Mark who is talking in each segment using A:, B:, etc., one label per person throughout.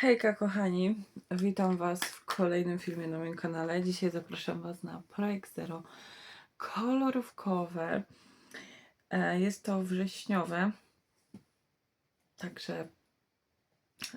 A: Hejka kochani, witam Was w kolejnym filmie na moim kanale. Dzisiaj zapraszam Was na projekt Zero kolorówkowe. E, Jest to wrześniowe, także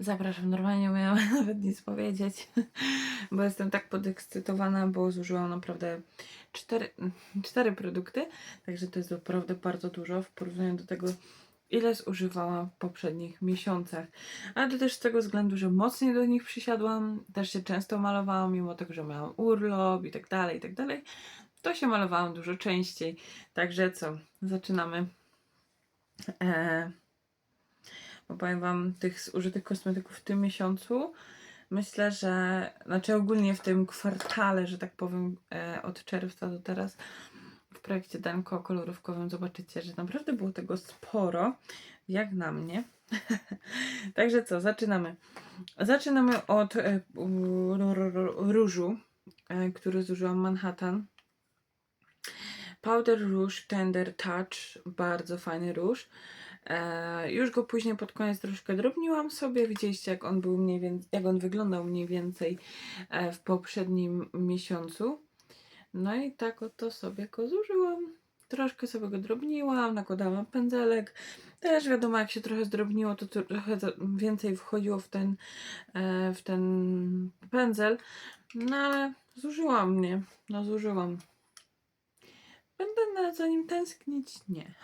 A: zapraszam. Normalnie nie miałam nawet nic powiedzieć, bo jestem tak podekscytowana, bo zużyłam naprawdę cztery, cztery produkty, także to jest naprawdę bardzo dużo w porównaniu do tego, ile zużywałam w poprzednich miesiącach. Ale to też z tego względu, że mocniej do nich przysiadłam, też się często malowałam, mimo tego, że miałam urlop i tak dalej, i tak dalej. To się malowałam dużo częściej. Także co, zaczynamy. Eee, powiem Wam, tych zużytych kosmetyków w tym miesiącu, myślę, że, znaczy ogólnie w tym kwartale, że tak powiem, e, od czerwca do teraz, w projekcie Danko kolorówkowym zobaczycie, że naprawdę było tego sporo, jak na mnie. Także co, zaczynamy. Zaczynamy od e, różu, e, który zużyłam Manhattan. Powder Rouge Tender Touch, bardzo fajny róż. E, już go później pod koniec troszkę drobniłam sobie. Widzieliście, jak on był mniej więcej, jak on wyglądał mniej więcej w poprzednim miesiącu. No i tak oto sobie go zużyłam. Troszkę sobie go drobniłam, nakładałam pędzelek. Też wiadomo, jak się trochę zdrobniło, to trochę więcej wchodziło w ten, e, w ten pędzel. No ale zużyłam mnie. No zużyłam. Będę za nim tęsknić? Nie.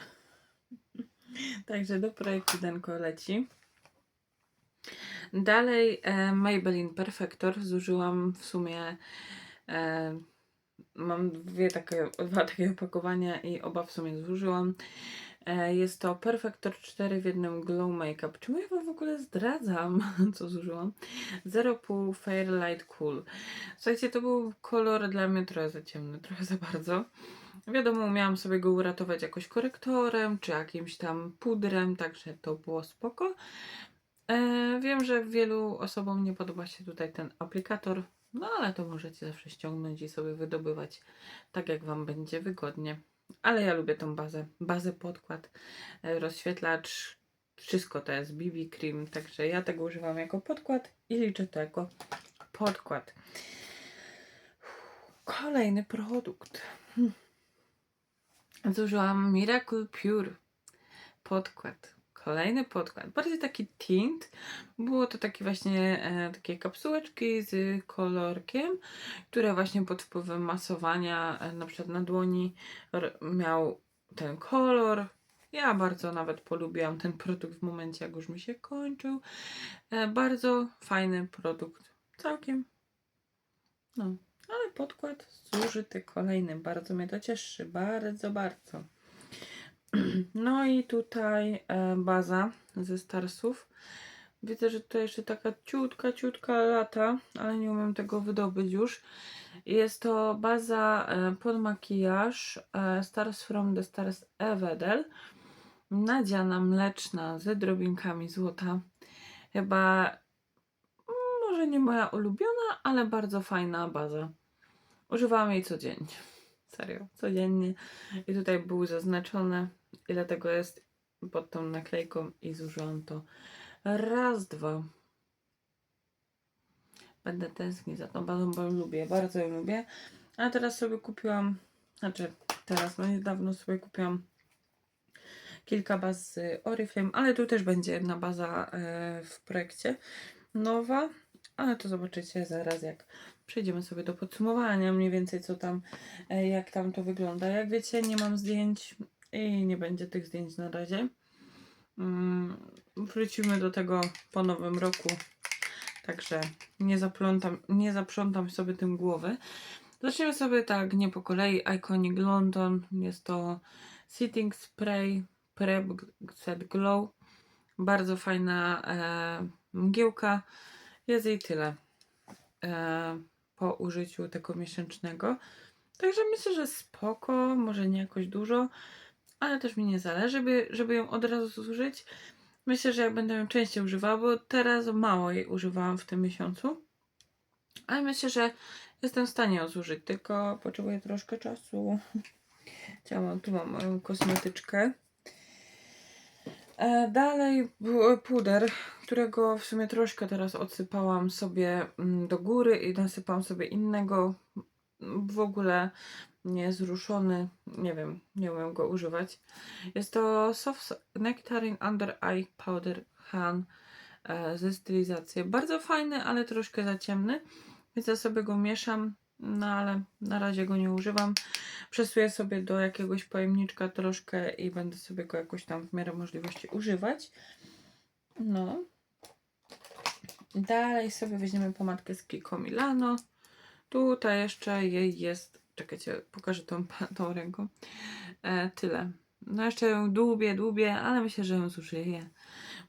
A: Także do projektu Denko leci. Dalej e, Maybelline Perfector. Zużyłam w sumie e, mam dwie takie, dwa takie opakowania i oba w sumie zużyłam. E, Jest to Perfector 4 w jednym Glow Makeup. Czemu ja wam w ogóle zdradzam, co zużyłam? 0,5 Fairlight Cool. Słuchajcie, to był kolor dla mnie trochę za ciemny, trochę za bardzo. Wiadomo, umiałam sobie go uratować jakoś korektorem, czy jakimś tam pudrem, także to było spoko. E, wiem, że wielu osobom nie podoba się tutaj ten aplikator, no ale to możecie zawsze ściągnąć i sobie wydobywać tak, jak Wam będzie wygodnie. Ale ja lubię tą bazę, bazę podkład, e, rozświetlacz, wszystko to jest BB Cream, także ja tego używam jako podkład i liczę to jako podkład. Kolejny produkt. Hmm. Zużyłam Miracle Pure podkład. Kolejny podkład. Bardziej taki tint. Było to takie właśnie e, takie kapsułeczki z kolorkiem, które właśnie pod wpływem masowania e, na przykład na dłoni miał ten kolor. Ja bardzo nawet polubiłam ten produkt w momencie, jak już mi się kończył. E, bardzo fajny produkt. Całkiem. No, ale podkład zużyty kolejny. Bardzo mnie to cieszy. Bardzo, bardzo. No i tutaj e, baza ze Starsów. Widzę, że tutaj jeszcze taka ciutka, ciutka lata, ale nie umiem tego wydobyć już. Jest to baza e, pod makijaż e, Stars from the Stars Evedel. Nadziana mleczna z drobinkami złota. Chyba mm, może nie moja ulubiona, ale bardzo fajna baza. Używałam jej codziennie. Serio, codziennie. I tutaj były zaznaczone, ile tego jest pod tą naklejką i zużyłam to raz, dwa. Będę tęsknić za tą bazą, bo lubię, bardzo ją lubię. A teraz sobie kupiłam, znaczy teraz, no niedawno sobie kupiłam kilka baz z Oriflame, ale tu też będzie jedna baza e, w projekcie nowa, ale to zobaczycie zaraz jak przejdziemy sobie do podsumowania mniej więcej co tam, e, jak tam to wygląda. Jak wiecie nie mam zdjęć i nie będzie tych zdjęć na razie. Mm, Wrócimy do tego po nowym roku, także nie zaplątam, nie zaprzątam sobie tym głowy. Zaczniemy sobie tak nie po kolei. Iconic London jest to Sitting Spray Prep Set Glow. Bardzo fajna e, mgiełka. Jest jej tyle e, po użyciu tego miesięcznego. Także myślę, że spoko, może nie jakoś dużo, ale też mi nie zależy, żeby, żeby ją od razu zużyć. Myślę, że ja będę ją częściej używała, bo teraz mało jej używałam w tym miesiącu. Ale myślę, że jestem w stanie ją zużyć, tylko potrzebuję troszkę czasu. Mam, tu mam moją kosmetyczkę. E, dalej puder, którego w sumie troszkę teraz odsypałam sobie mm, do góry i nasypałam sobie innego. W ogóle niezruszony, nie wiem, nie umiem go używać. Jest to Soft Nectarine Under Eye Powder Han e, ze stylizacji. Bardzo fajny, ale troszkę za ciemny, więc ja sobie go mieszam, no ale na razie go nie używam. Przesuję sobie do jakiegoś pojemniczka troszkę i będę sobie go jakoś tam w miarę możliwości używać. No. Dalej sobie weźmiemy pomadkę z Kiko Milano. Tutaj jeszcze jej jest, czekajcie, pokażę tą, tą ręką. E, tyle. No jeszcze ją dłubię, dłubię, ale myślę, że ją zużyję.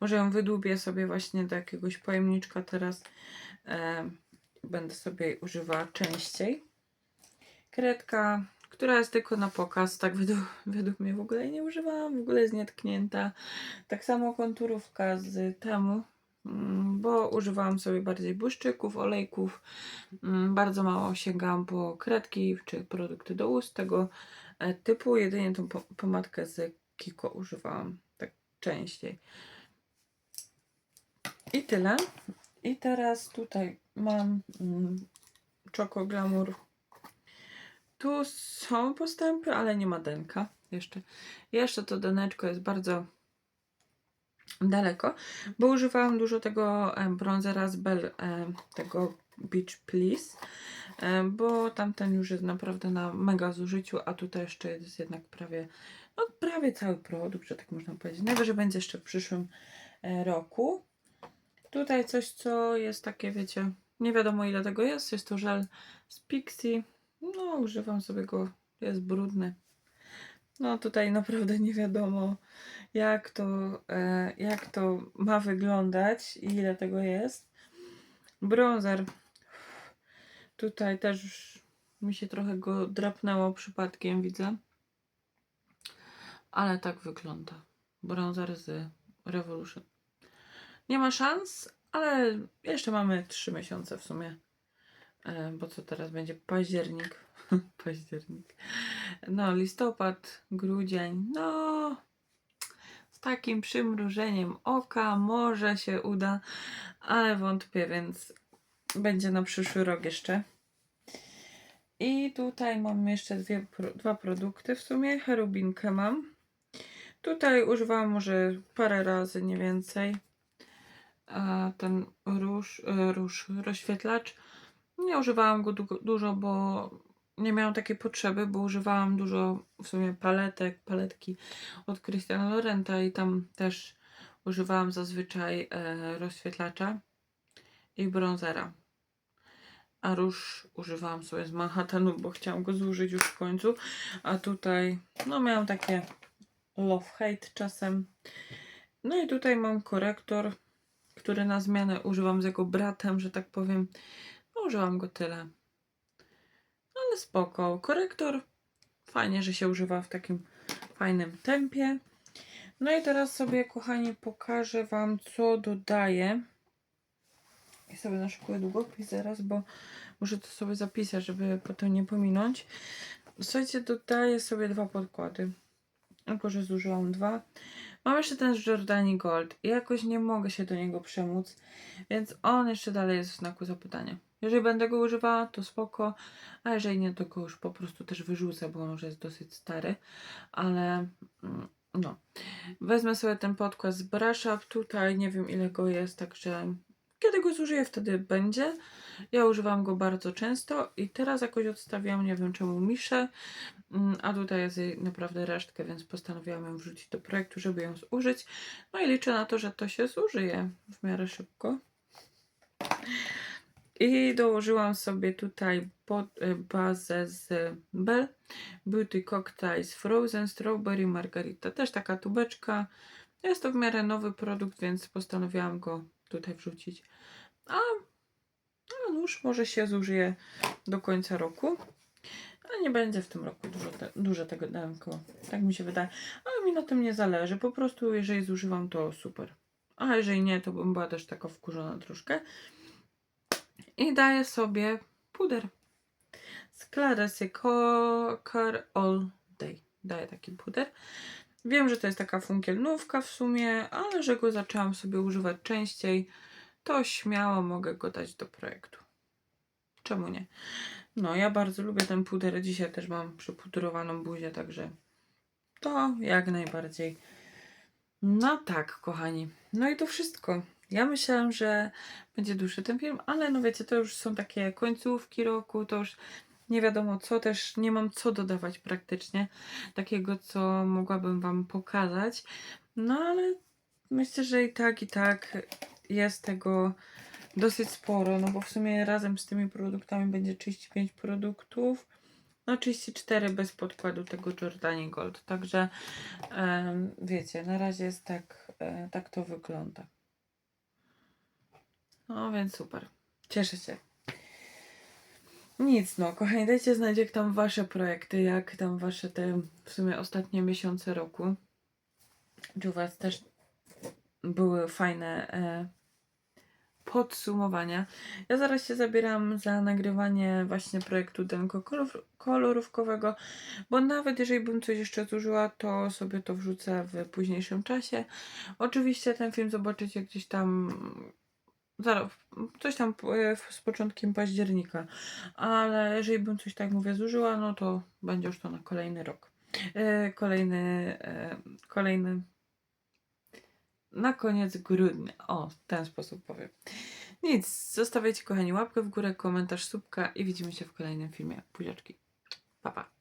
A: Może ją wydłubię sobie właśnie do jakiegoś pojemniczka teraz. E, będę sobie jej używała częściej. Kredka, która jest tylko na pokaz, tak według, według mnie w ogóle jej nie używałam, w ogóle jest nietknięta. Tak samo konturówka z temu, bo używałam sobie bardziej błyszczyków, olejków. Mm, Bardzo mało sięgałam po kredki czy produkty do ust tego e, typu. Jedynie tą po- pomadkę z Kiko używałam tak częściej. I tyle. I teraz tutaj mam mm, Choco Glamour. Tu są postępy, ale nie ma denka jeszcze. Jeszcze to deneczko jest bardzo daleko, bo używałam dużo tego bronzera z Bell, tego Beach Please, bo tamten już jest naprawdę na mega zużyciu, a tutaj jeszcze jest jednak prawie, no prawie cały produkt, że tak można powiedzieć. Najwyżej będzie jeszcze w przyszłym e, roku. Tutaj coś, co jest takie, wiecie, nie wiadomo ile tego jest. Jest to żel z Pixie. No, używam sobie go, jest brudny. No, tutaj naprawdę nie wiadomo, jak to, e, jak to ma wyglądać i ile tego jest. Bronzer. Tutaj też już mi się trochę go drapnęło przypadkiem, widzę. Ale tak wygląda. Bronzer z Revolution. Nie ma szans, ale jeszcze mamy 3 miesiące w sumie. E, Bo co teraz będzie? Październik. Październik. No, listopad, grudzień. No, z takim przymrużeniem oka może się uda, ale wątpię, więc będzie na przyszły rok jeszcze. I tutaj mam jeszcze dwie, dwa produkty w sumie. Cherubinkę mam. Tutaj używałam może parę razy, nie więcej. A ten róż, e, róż, rozświetlacz. Nie używałam go du- dużo, bo nie miałam takiej potrzeby, bo używałam dużo w sumie paletek, paletki od Christiana Lorenta i tam też używałam zazwyczaj e, rozświetlacza i bronzera. A róż używałam sobie z Manhattanu, bo chciałam go zużyć już w końcu. A tutaj, no miałam takie love-hate czasem. No i tutaj mam korektor, który na zmianę używam z jego bratem, że tak powiem. Użyłam go tyle. Ale spoko. Korektor fajnie, że się używa w takim fajnym tempie. No i teraz sobie, kochani, pokażę Wam, co dodaję. I sobie naszykuję długopis zaraz, bo muszę to sobie zapisać, żeby potem nie pominąć. Słuchajcie, dodaję sobie dwa podkłady. Tylko, że zużyłam dwa. Mam jeszcze ten z Jordani Gold i jakoś nie mogę się do niego przemóc, więc on jeszcze dalej jest w znaku zapytania. Jeżeli będę go używała, to spoko, a jeżeli nie, to go już po prostu też wyrzucę, bo on już jest dosyć stary, ale mm, no. Wezmę sobie ten podkład z Brush Up, tutaj nie wiem ile go jest, także go zużyję, wtedy będzie. Ja używam go bardzo często i teraz jakoś odstawiam, nie wiem czemu miszę, Mm, a tutaj jest jej naprawdę resztkę, więc postanowiłam ją wrzucić do projektu, żeby ją zużyć. No i liczę na to, że to się zużyje w miarę szybko. I dołożyłam sobie tutaj pod, y, bazę z Bell Beauty Cocktails Frozen Strawberry Margarita. Też taka tubeczka. Jest to w miarę nowy produkt, więc postanowiłam go tutaj wrzucić. A, a nóż może się zużyje do końca roku. Ale nie będzie w tym roku dużo, te, dużo tego demko. Tak mi się wydaje. Ale mi na tym nie zależy. Po prostu jeżeli zużywam, to super. A jeżeli nie, to bym była też taka wkurzona troszkę. I daję sobie puder. Z Car All Day. Daję taki puder. Wiem, że to jest taka funkielnówka w sumie, ale że go zaczęłam sobie używać częściej, to śmiało mogę go dać do projektu. Czemu nie? No, ja bardzo lubię ten puder. Dzisiaj też mam przypudrowaną buzię, także to jak najbardziej. No tak, kochani. No i to wszystko. Ja myślałam, że będzie dłuższy ten film, ale no wiecie, to już są takie końcówki roku, to już nie wiadomo co, też nie mam co dodawać praktycznie, takiego co mogłabym Wam pokazać. No ale myślę, że i tak, i tak jest tego dosyć sporo, no bo w sumie razem z tymi produktami będzie 35 produktów. No 34 bez podkładu tego Jordani Gold. Także wiecie, na razie jest tak, e, tak to wygląda. No więc super. Cieszę się. Nic no, kochani, dajcie znać jak tam wasze projekty, jak tam wasze te w sumie ostatnie miesiące roku. Czy u was też były fajne e, podsumowania. Ja zaraz się zabieram za nagrywanie właśnie projektu Denko kolor, kolorówkowego, bo nawet jeżeli bym coś jeszcze zużyła, to sobie to wrzucę w późniejszym czasie. Oczywiście ten film zobaczycie gdzieś tam zaraz, coś tam e, z początkiem października, ale jeżeli bym coś tak mówię zużyła, no to będzie już to na kolejny rok. E, Kolejny, e, kolejny na koniec grudnia. O, w ten sposób powiem. Nic, zostawiajcie kochani łapkę w górę, komentarz, subka i widzimy się w kolejnym filmie. Buziaczki. Pa, pa.